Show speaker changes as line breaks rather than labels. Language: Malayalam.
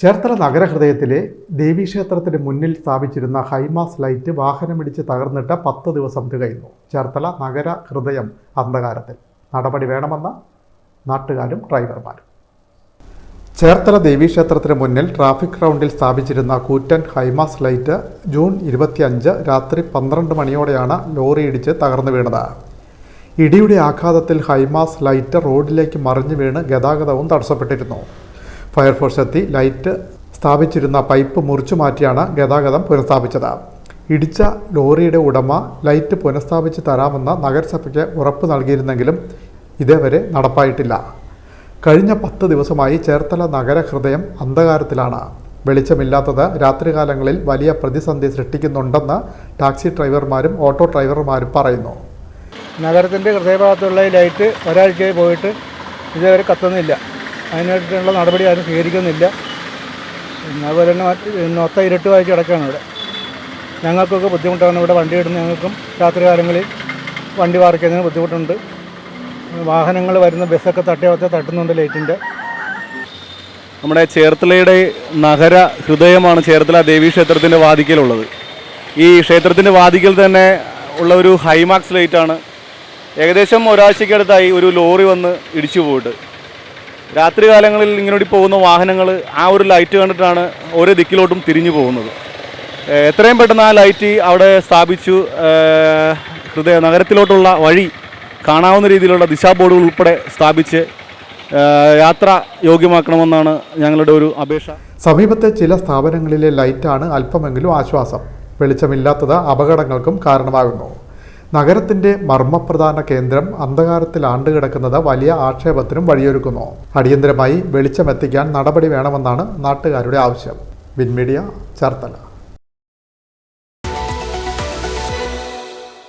ചേർത്തല നഗരഹൃദയത്തിലെ ദേവീക്ഷേത്രത്തിന് മുന്നിൽ സ്ഥാപിച്ചിരുന്ന ഹൈമാസ് ലൈറ്റ് വാഹനമിടിച്ച് തകർന്നിട്ട് പത്ത് ദിവസം തികയുന്നു. ചേർത്തല നഗര ഹൃദയം അന്ധകാരത്തിൽ. നടപടി വേണമെന്ന നാട്ടുകാരും ഡ്രൈവർമാരും. ചേർത്തല ദേവീക്ഷേത്രത്തിന് മുന്നിൽ ട്രാഫിക് റൗണ്ടിൽ സ്ഥാപിച്ചിരുന്ന കൂറ്റൻ ഹൈമാസ് ലൈറ്റ് ജൂൺ ഇരുപത്തിയഞ്ച് രാത്രി പന്ത്രണ്ട് മണിയോടെയാണ് ലോറി ഇടിച്ച് തകർന്നു വീണത്. ഇടിയുടെ ആഘാതത്തിൽ ഹൈമാസ് ലൈറ്റ് റോഡിലേക്ക് മറിഞ്ഞു വീണ് ഗതാഗതവും തടസ്സപ്പെട്ടിരുന്നു. ഫയർഫോഴ്സ് എത്തി ലൈറ്റ് സ്ഥാപിച്ചിരുന്ന പൈപ്പ് മുറിച്ചു മാറ്റിയാണ് ഗതാഗതം പുനഃസ്ഥാപിച്ചത്. ഇടിച്ച ലോറിയുടെ ഉടമ ലൈറ്റ് പുനഃസ്ഥാപിച്ച് തരാമെന്ന് നഗരസഭയ്ക്ക് ഉറപ്പ് നൽകിയിരുന്നെങ്കിലും ഇതേവരെ നടപ്പായിട്ടില്ല. കഴിഞ്ഞ പത്ത് ദിവസമായി ചേർത്തല നഗരഹൃദയം അന്ധകാരത്തിലാണ്. വെളിച്ചമില്ലാത്തത് രാത്രികാലങ്ങളിൽ വലിയ പ്രതിസന്ധി സൃഷ്ടിക്കുന്നുണ്ടെന്ന് ടാക്സി ഡ്രൈവർമാരും ഓട്ടോ ഡ്രൈവർമാരും പറയുന്നു.
നഗരത്തിന്റെ ഹൃദയഭാഗത്തുള്ള ലൈറ്റ് ഒരാഴ്ചയായി പോയിട്ട് ഇതുവരെ കത്തുന്നില്ല. അതിനായിട്ടുള്ള നടപടി ആരും സ്വീകരിക്കുന്നില്ല. അതുപോലെ തന്നെ മറ്റ് മൊത്തം ഇരുട്ട് വായിച്ച് കിടക്കുകയാണ് ഇവിടെ. ഞങ്ങൾക്കൊക്കെ ബുദ്ധിമുട്ടാണ് ഇവിടെ വണ്ടി ഇടുന്ന ഞങ്ങൾക്കും രാത്രികാലങ്ങളിൽ വണ്ടി പാർക്ക് ചെയ്യുന്നതിന് ബുദ്ധിമുട്ടുണ്ട്. വാഹനങ്ങൾ വരുന്ന ബസ്സൊക്കെ തട്ടിയാവത്തെ തട്ടുന്നുണ്ട് ലൈറ്റിന്റെ.
നമ്മുടെ ചേർത്തലയുടെ നഗര ഹൃദയമാണ് ചേർത്തല ദേവീ ക്ഷേത്രത്തിന്റെ വാതിക്കലുള്ളത്. ഈ ക്ഷേത്രത്തിന്റെ വാതിക്കൽ തന്നെ ഉള്ള ഒരു ഹൈമാക്സ് ലൈറ്റാണ്. ഏകദേശം ഒരാഴ്ചയ്ക്കടുത്തായി ഒരു ലോറി വന്ന് ഇടിച്ചു പോയിട്ട്. രാത്രി കാലങ്ങളിൽ ഇങ്ങനെ പോകുന്ന വാഹനങ്ങൾ ആ ഒരു ലൈറ്റ് കണ്ടിട്ടാണ് ഓരോ ദിക്കിലോട്ടും തിരിഞ്ഞു പോകുന്നത്. എത്രയും പെട്ടെന്ന് ആ ലൈറ്റ് അവിടെ സ്ഥാപിച്ചു. ഹൃദയ നഗരത്തിലോട്ടുള്ള വഴി കാണാവുന്ന രീതിയിലുള്ള ദിശാ ബോർഡുകൾ ഉൾപ്പെടെ സ്ഥാപിച്ച് യാത്ര യോഗ്യമാക്കണമെന്നാണ് ഞങ്ങളുടെ ഒരു അപേക്ഷ.
സമീപത്തെ ചില സ്ഥാപനങ്ങളിലെ ലൈറ്റാണ് അല്പമെങ്കിലും ആശ്വാസം. വെളിച്ചമില്ലാത്തത് അപകടങ്ങൾക്കും കാരണമാകുന്നു. നഗരത്തിന്റെ മർമ്മപ്രധാന കേന്ദ്രം അന്ധകാരത്തിൽ ആണ്ടുകിടക്കുന്നത് വലിയ ആക്ഷേപത്തിനും വഴിയൊരുക്കുന്നു. അടിയന്തരമായി വെളിച്ചമെത്തിക്കാൻ നടപടി വേണമെന്നാണ് നാട്ടുകാരുടെ ആവശ്യം. വിൻമീഡിയ ചേർത്തല.